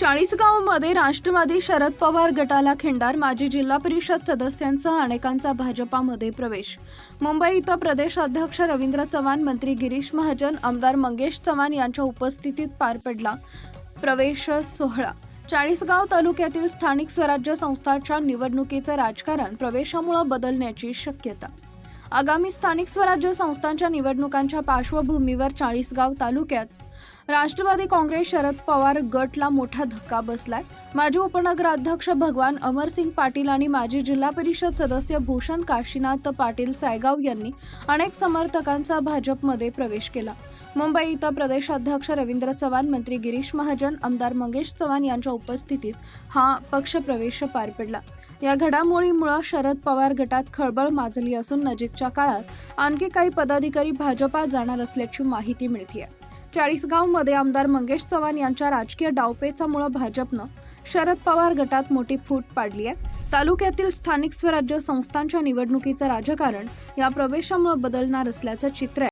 चाळीसगावमध्ये राष्ट्रवादी शरद पवार गटाला खिंडार माजी जिल्हा परिषद सदस्यांसह अनेकांचा भाजपामध्ये प्रवेश. मुंबई इथं प्रदेशाध्यक्ष रवींद्र चव्हाण मंत्री गिरीश महाजन आमदार मंगेश चव्हाण यांच्या उपस्थितीत पार पडला प्रवेश सोहळा. चाळीसगाव तालुक्यातील स्थानिक स्वराज्य संस्थांच्या निवडणुकीचं राजकारण प्रवेशामुळे बदलण्याची शक्यता. आगामी स्थानिक स्वराज्य संस्थांच्या निवडणुकांच्या पार्श्वभूमीवर चाळीसगाव तालुक्यात राष्ट्रवादी काँग्रेस शरद पवार गटला मोठा धक्का बसलाय. माजी उपनगराध्यक्ष भगवान अमरसिंग पाटील आणि माजी जिल्हा परिषद सदस्य भूषण काशीनाथ पाटील सायगाव यांनी अनेक समर्थकांचा भाजपमध्ये प्रवेश केला. मुंबई इथं प्रदेशाध्यक्ष रवींद्र चव्हाण मंत्री गिरीश महाजन आमदार मंगेश चव्हाण यांच्या उपस्थितीत हा पक्षप्रवेश पार पडला. या घडामोडीमुळं शरद पवार गटात खळबळ माजली असून नजीकच्या काळात आणखी काही पदाधिकारी भाजपात जाणार असल्याची माहिती मिळते आहे चाळीसगावमध्ये आमदार मंगेश चव्हाण यांच्या राजकीय डावपेचामुळं भाजपनं शरद पवार गटात मोठी फूट पाडली आहे. तालुक्यातील स्थानिक स्वराज्य संस्थांच्या निवडणुकीचं राजकारण या प्रवेशामुळे बदलणार असल्याचं चित्र आहे.